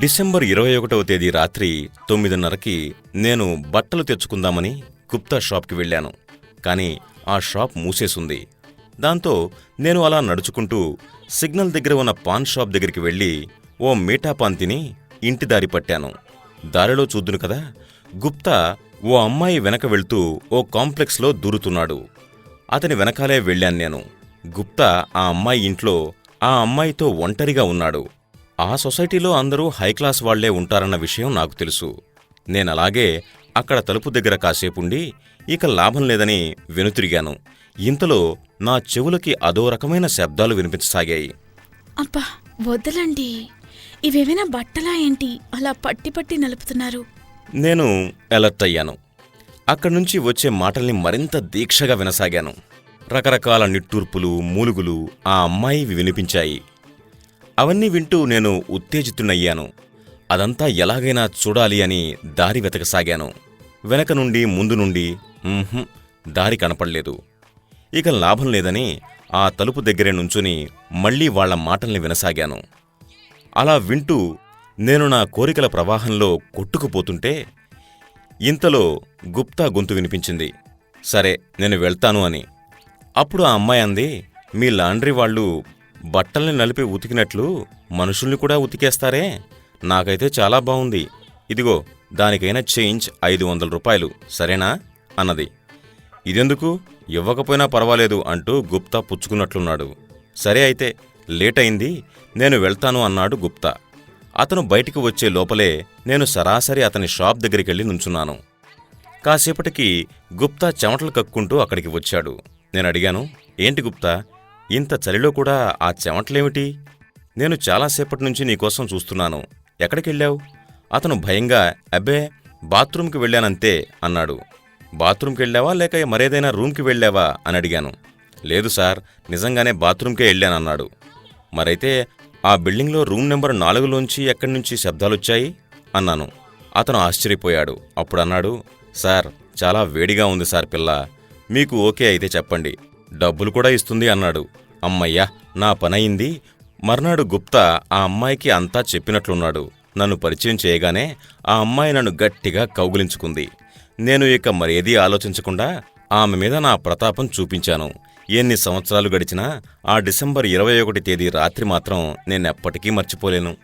December ఇరవై ఒకటవ తేదీ రాత్రి తొమ్మిదిన్నరకి నేను బట్టలు తెచ్చుకుందామని గుప్తా షాప్కి వెళ్ళాను. కానీ ఆ షాప్ మూసేసుంది. దాంతో నేను అలా నడుచుకుంటూ సిగ్నల్ దగ్గర ఉన్న పాన్ షాప్ దగ్గరికి వెళ్ళి ఓ మీఠాపాన్ తిని ఇంటి దారి పట్టాను. దారిలో చూద్దును కదా గుప్తా ఓ అమ్మాయి వెనక వెళ్తూ ఓ కాంప్లెక్స్లో దూరుతున్నాడు. అతని వెనకాలే వెళ్ళాను నేను. గుప్తా ఆ అమ్మాయి ఇంట్లో ఆ అమ్మాయితో ఒంటరిగా ఉన్నాడు. ఆ సొసైటీలో అందరూ హైక్లాస్ వాళ్ళే ఉంటారన్న విషయం నాకు తెలుసు. నేనలాగే అక్కడ తలుపు దగ్గర కాసేపుండి ఇక లాభం లేదని వెనుతిరిగాను. ఇంతలో నా చెవులకి అదో రకమైన శబ్దాలు వినిపించసాగాయి. అబ్బా వదలండి ఇవేమైనా బట్టలా ఏంటి? అలా పట్టి పట్టి నలుపుతున్నారు. నేను అలర్ట్ అయ్యాను. అక్కడి నుంచి వచ్చే మాటల్ని మరింత దీక్షగా వినసాగాను. రకరకాల నిట్టూర్పులు మూలుగులు ఆ అమ్మాయివి వినిపించాయి. అవన్నీ వింటూ నేను ఉత్తేజితునయ్యాను అదంతా ఎలాగైనా చూడాలి అని దారి వెతకసాగాను. వెనక నుండి ముందు నుండి దారి కనపడలేదు. ఇక లాభం లేదని ఆ తలుపు దగ్గరే నుంచుని మళ్ళీ వాళ్ళ మాటల్ని వినసాగాను. అలా వింటూ నేను నా కోరికల ప్రవాహంలో కొట్టుకుపోతుంటే ఇంతలో గుప్తా గొంతు వినిపించింది. సరే నేను వెళ్తాను అని. అప్పుడు ఆ అమ్మాయి అంది మీ లాండ్రీ వాళ్ళు బట్టల్ని నలిపి ఉతికినట్లు మనుషుల్ని కూడా ఉతికేస్తారే? నాకైతే చాలా బాగుంది ఇదిగో దానికైనా చేంజ్ ఐదు వందల రూపాయలు సరేనా? అన్నది. ఇదెందుకు? ఇవ్వకపోయినా పర్వాలేదు అంటూ గుప్తా పుచ్చుకున్నట్లున్నాడు. సరే అయితే లేట్ అయింది నేను వెళ్తాను అన్నాడు గుప్తా. అతను బయటికి వచ్చే లోపలే నేను సరాసరి అతని షాప్ దగ్గరికెళ్ళి నుంచున్నాను. కాసేపటికి గుప్తా చెమటలు కక్కుంటూ అక్కడికి వచ్చాడు. నేను అడిగాను ఏంటి గుప్తా? ఇంత చలిలో కూడా ఆ చెమటలేమిటి? నేను చాలాసేపటి నుంచి నీకోసం చూస్తున్నాను. ఎక్కడికెళ్ళావు? అతను భయంగా అబ్బే బాత్రూంకి వెళ్ళానంతే అన్నాడు. బాత్రూంకి వెళ్ళావా లేక మరేదైనా రూమ్కి వెళ్ళావా? అని అడిగాను. లేదు సార్ నిజంగానే బాత్రూంకే వెళ్ళానన్నాడు. మరైతే ఆ బిల్డింగ్లో రూమ్ నెంబర్ నాలుగులోంచి ఎక్కడి నుంచి శబ్దాలొచ్చాయి? అన్నాను. అతను ఆశ్చర్యపోయాడు. అప్పుడు అన్నాడు సార్ చాలా వేడిగా ఉంది సార్ పిల్ల. మీకు ఓకే అయితే చెప్పండి. డబ్బులు కూడా ఇస్తుంది అన్నాడు. అమ్మయ్యా నా పనయింది. మర్నాడు గుప్తా ఆ అమ్మాయికి అంతా చెప్పినట్లున్నాడు. నన్ను పరిచయం చేయగానే ఆ అమ్మాయి నన్ను గట్టిగా కౌగులించుకుంది. నేను ఇక మరేదీ ఆలోచించకుండా ఆమె మీద నా ప్రతాపం చూపించాను. ఎన్ని సంవత్సరాలు గడిచినా ఆ డిసెంబర్ ఇరవై ఒకటి తేదీ రాత్రి మాత్రం నేనెప్పటికీ మర్చిపోలేను.